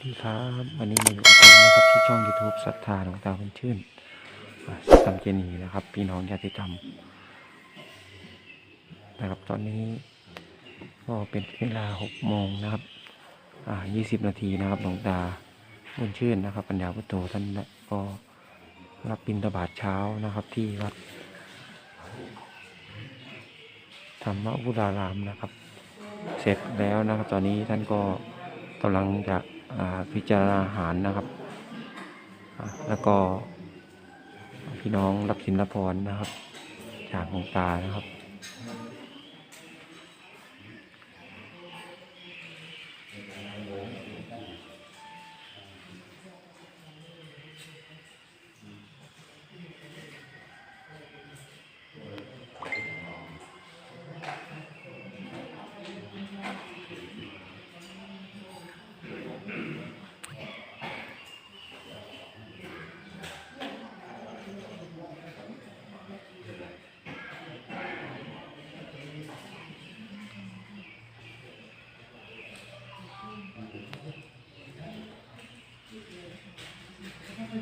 วัสดีครับวันนี้มาอยู่กับผมนะครับที่ช่อง YouTube ศรัทธาหลวงตาคุณชื่นสัตมเจนีนะครับ พี่น้องญาติธรรมนะครับ ตอนนี้ก็เป็นเวลาหกโมงนะครับ อ่ายี่สิบนาทีนะครับหลวงตาคุณชื่นนะครับ ปัญญาพุทโธท่านก็รับบิณฑบาตเช้านะครับ ที่วัดธรรมวุฒารามนะครับ เสร็จแล้วนะครับ ตอนนี้ท่านก็กำลังจะ พิจารณาหารนะครับ แล้วก็พี่น้องรับสินรับพรนะครับ จากหลวงตานะครับ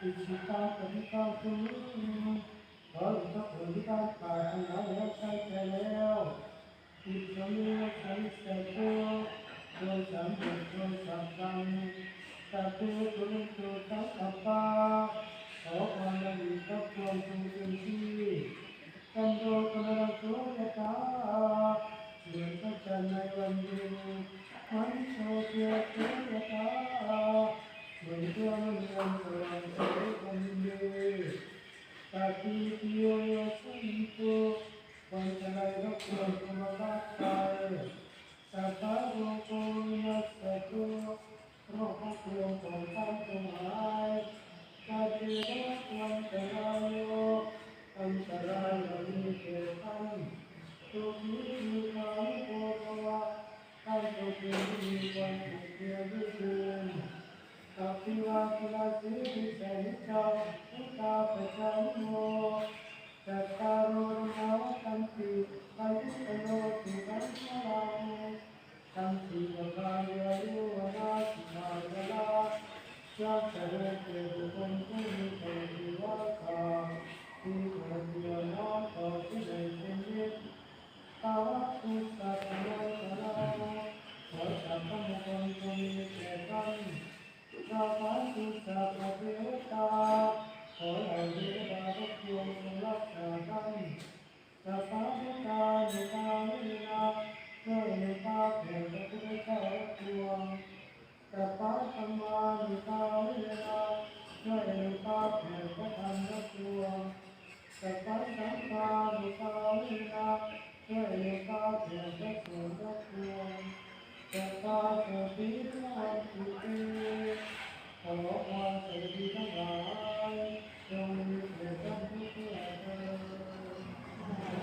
इच्छिता कविता सुनी और सब भूमिका पाठना व्यवसाय चलाओ इस समय कई सको जो संबंधो संतान ततो तुम तो तपा सौपान विपक्षों तुम तुम सी कंदो कमरसो यथा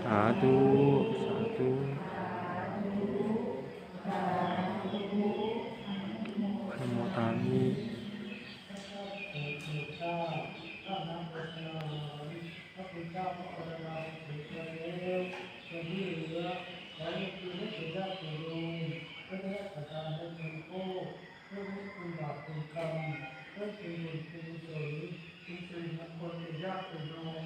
satu satu. สุนง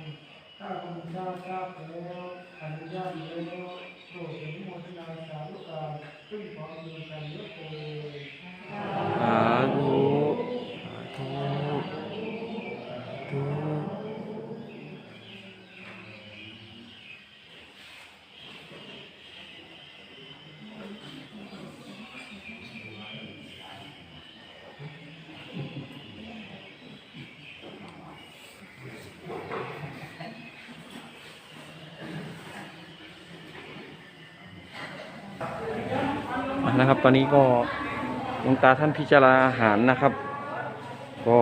ข้าพระเจ้าทราบแล้วอนุญาตแล้วโปรดอนุโมทนาสาธุการขึ้นพร้อมดูกันยกโอสาธุ นะครับ ตอนนี้ก็หลวงตาท่านพิจารณาอาหารนะครับ ก็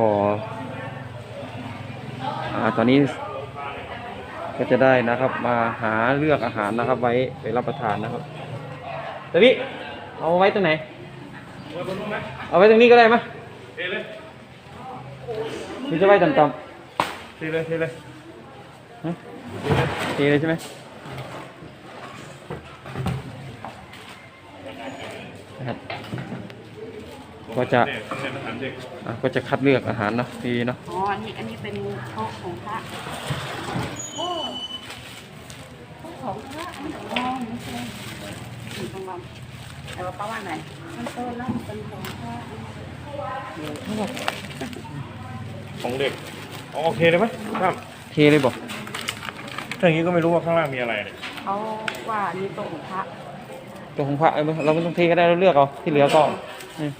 ตอนนี้ก็จะได้นะครับ มาหาเลือกอาหารนะครับ ไว้ไปรับประทานนะครับตวิเอาไว้ตรงไหน เอาไว้ตรงนี้ก็ได้ไหมเทเลยจะไว้ต่ำๆเทเลยเทเลยเทเลยใช่ไหม นะครับ ก็จะเนี่ยเนี่ยอาหารเด็กอะก็จะคัดเลือกอาหารเนาะพี่เนาะอ๋อ อันนี้ อันนี้เป็นโต๊ะของพระโอ้โต๊ะของพระอันนี้อ๋อไม่ใช่อยู่ตรงนั้นแต่ว่าป้าว่าไหนมันโต๊ะนั่นเป็นของพระของเด็กอ๋อโอเคเลยไหมครับเทเลยบอกถ้าอย่างนี้ก็ไม่รู้ว่าข้างล่างมีอะไรเลยเขาว่านี่โต๊ะของพระ ตัวของพระเอ้ยเราไม่ต้องเทก็ได้เราเลือกเอาที่เหลือก็อืม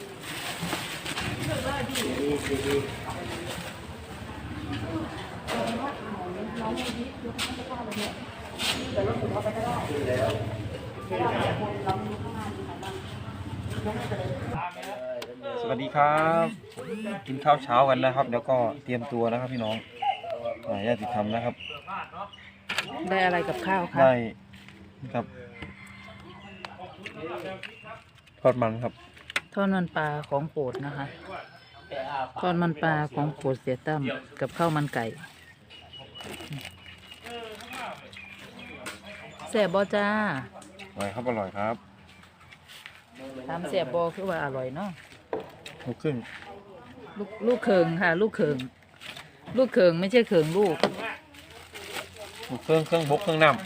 สวัสดีครับ กินข้าวเช้ากันนะครับแล้วก็เตรียมตัวนะครับพี่น้องอ่าญาติธรรมนะครับ ได้อะไรกับข้าวคะได้ครับ ทอดมันครับ ทอดมันปลาของโปรดนะคะ ทอดมันปลาของโปรดเสียตั้มกับข้าวมันไก่แสบบ่จ้าอร่อยครับอร่อยครับถามแสบบ่คือว่าอร่อยเนาะลูกครึ่งลูกลูกเคิงค่ะ ลูกเคิงลูกเคิงไม่ใช่เคิงลูก ลูกเครื่องเครื่องบกเครื่องน้ำ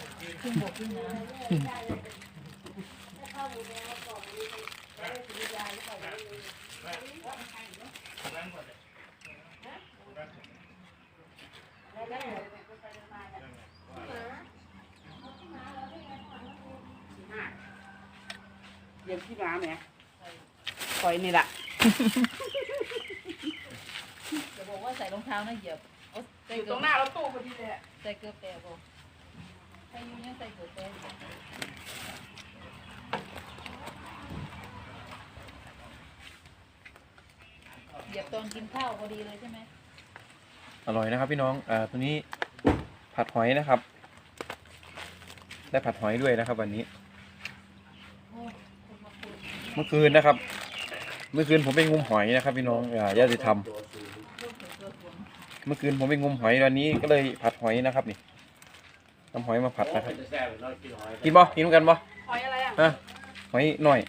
เรียนที่น้ำไหมคอยนี่แหละจะบอกว่าใส่รองเท้านะเหยียบใส่อยู่เกืตอรบงหน้ารถตู้พอดีเลยอะใส่เกือบแตกบ่ใส่อยูเนี่ยใส่เกือบแตกเหยียบตอนกินข้าวพอดีเลยใช่ไหมอร่อยนะครับพี่น้องอ่าตัวนี้ผัดหอยนะครับ ได้ผัดหอยด้วยนะครับ วันนี้ เมื่อคืนนะครับ เมื่อคืนผมไปงมหอยนะครับ พี่น้องอ่าญาติธรรมเมื่อคืนผมไปงมหอยวันนี้ก็เลยผัดหอยนะครับนี่ทำหอยมาผัดนะครับกินบ่กินกันบ่หอยอะไรอะฮะหอยหน่อย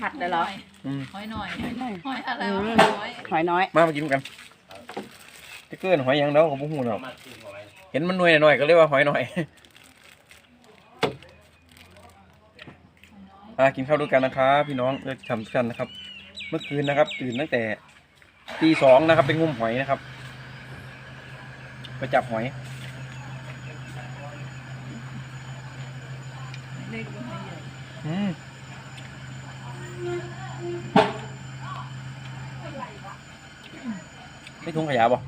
ผัดเลยเหรออืมหอยหน่อยหอยหน่อยหอยอะไรวะอืมหอยหอยน้อย มามากินกันที่เกินหอยหยังเด้อของพวกหูเนาะเห็นมันหน่วยหน่อยๆก็เรียกว่าหอยหน่อย อ่ากินข้าวด้วยกันนะครับ พี่น้องเลิกทำกท่านนะครับ เมื่อคืนนะครับ ตื่นตั้งแต่ตีสองนะครับไปงมหอยนะครับไปจับหอยเล็กหอยใหญ่อืมไม่ทุ่งขยะบ่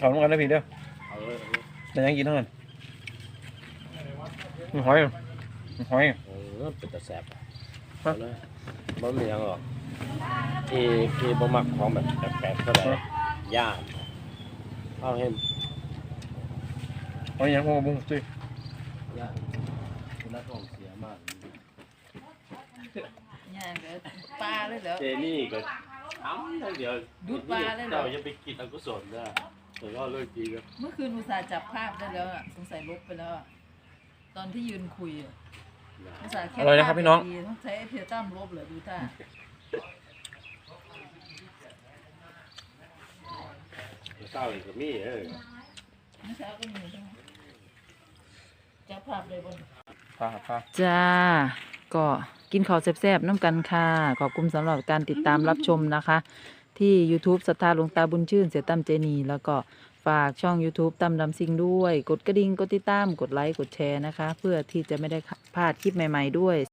ข้าวร่วมกันนะพี่เด้อแต่ยังกินเท่านั้นมีหอยมีหอยเออเป็นตะแสบเอาเลยบ่มีหยังหรอกที่ที่บ่มักของแบบแปลกๆเท่าไหร่ย่านเอาเห็นหอยหยังพวกบุ้งจุ้ยย่านคุณนักท่องเสียมากย่างเดี๋ยวปลาเลยเหรอเจนี่ก็ทำทั้งเดียวดูดปลาเลยเหรอเจ้าอย่าไปกินอกุศลนะ แต่ก็เลิกดีก็เมื่อคืนอุตส่าห์จับภาพได้แล้วอะสงสัยลบไปแล้วอะตอนที่ยืนคุยอะอุตส่าห์แคปอร่อยนะครับพี่น้องภาพดีต้องใช้ไอ้เพียตั้มลบเหรอดูท่าเศร้าอีกก็มีเออเมื่อเช้าก็มีใช่ไหมจับภาพเลยบนปลาปลาจ้า ก็กินข้าวแซ่บๆน้ำกันค่ะ ขอบคุณสำหรับการติดตามรับชมนะคะ ที่ YouTube ศรัทธาหลวงตาบุญชื่นเสียตั้มเจนี แล้วก็ฝากช่อง YouTube ตั้มดำซิงด้วย กดกระดิ่งกดติดตามกดไลค์กดแชร์นะคะ เพื่อที่จะไม่ได้พลาดคลิปใหม่ ๆ ด้วย